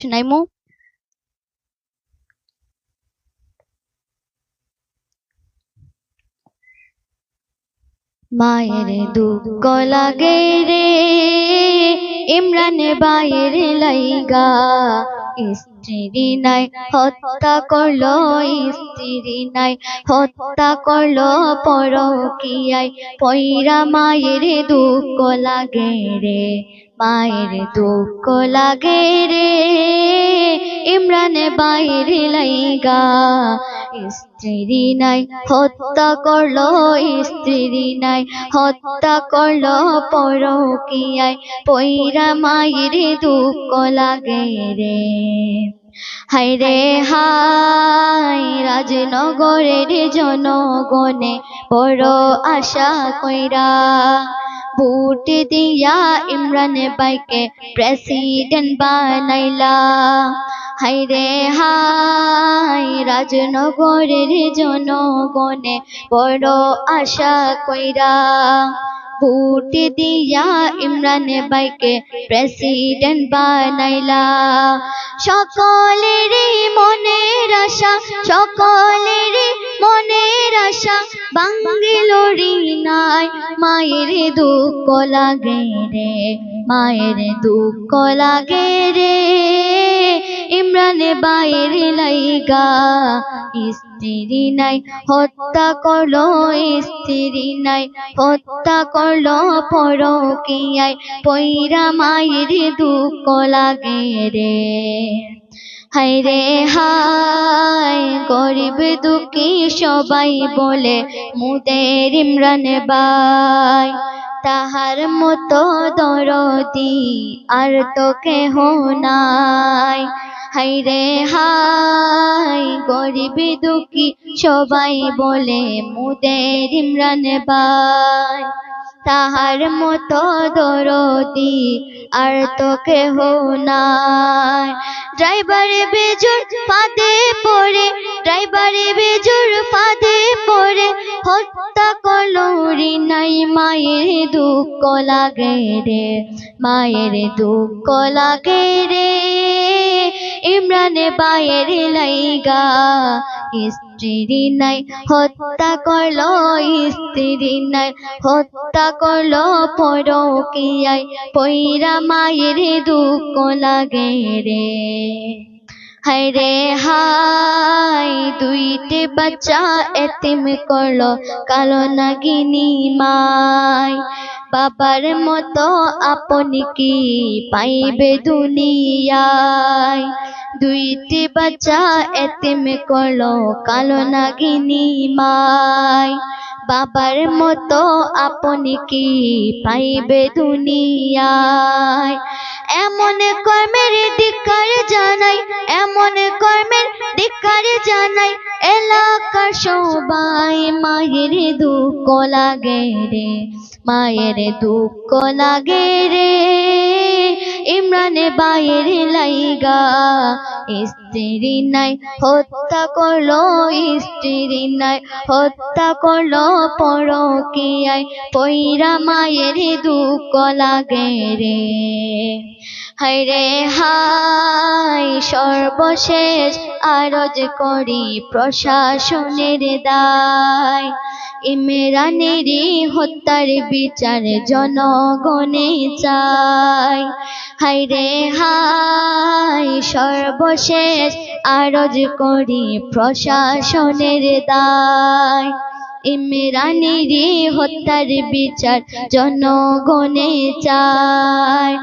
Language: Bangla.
শুনাইমু মায়ের দুঃখ লাগে রে, ইমরানে বাইর লাইগা। স্ত্রী নাই, হত্যা করল স্ত্রী নাই, হত্যা করল পরকিয়াই পয়রা মায়ের দুঃখ লাগে রে মায়ের দুঃখ লাগে রে। ইমরানে বাইর লাইগা। স্ত্রী নাই, হত্যা করল স্ত্রী নাই। হত্যা করল পরকিয়ায়। পয়রা মায়ের দুঃখ লাগে রে। হায় রে, হায়, রাজনগরের জনগণে বড় আশা কইরা ভোট দিয়া ইমরান বাইকে প্রেসিডেন্ট বানাইলা হায় রে হায় রাজনগরের জনগণে বড় আশা কইরা ভোট দিয়া ইমরান বাইকে প্রেসিডেন্ট বানাইলা সকলের মনের আশা মনের আশা বাঙ্গিলোরি নাই। মায়ের দুঃখ লাগে রে, মায়ের দুঃখ লাগে রে। ইমরান বাইর লাইগা, স্ত্রী নাই, হত্যা করল স্ত্রী নাই, হত্যা করল পরকিয়ায়। পয়রা মায়ের দুঃখ লাগে রে। হায় রে হায়, গরিব দুঃখী সবাই বলে মুদের ইমরান বাই তাহার মতো দরদি আর তো কেহ নাই। হাই রে হাই গরিব দুঃখী সবাই বলে মুদের ইমরান বাই তাহার মতো দরদি আর তো কেহ নাই। ড্রাইভার বেজোর ফাঁদে পড়ে, ড্রাইভারে বেজোর ফাঁদে পড়ে, হত্যা কলরি নাই, মায়ের দুঃখ লাগে রে, মায়ের দুঃখ লাগে রে। ইমরানে বাইরে লাইগা স্ত্রী নাই হত্যা করল স্ত্রী নাই হত্যা করল, পরকিয়ায় পয়রা মায়ের দুঃখ লাগে রে। হায় রে হায়, দুইটি বাচ্চা এতিম করল, কালো নাগিনী মাই। বাবার মতো আপনি কি পাইবে দুনিয়ায়? দুইটি বাচ্চা, এতিম করল কালো নাগিনী মায় বাবার মতো আপনি কি পাইবে দুনিয়ায়? এমন কর্মের দিকার জানাই, এমন কর্মের দিকার জানাই, এলাকার সবাই মায়ের দুঃখ লাগে রে, মায়ের দুঃখ লাগে রে। ইমরানে বায়ের লাইগা। স্ত্রী নাই, হত্যা করল স্ত্রী নাই, হত্যা করল পরকিয়ায়। পয়রা মায়ের দুঃখ লাগে রে। হায় রে হায়, সর্বশেষ আরজ করি প্রশাসনের দায়। ইমরানেরই হত্যার বিচার জনগণে চায়। হায় রে হাই সর্বশেষ আরজ করি প্রশাসনের দায়। ইমরানির হত্যার বিচার জনগণে চায়।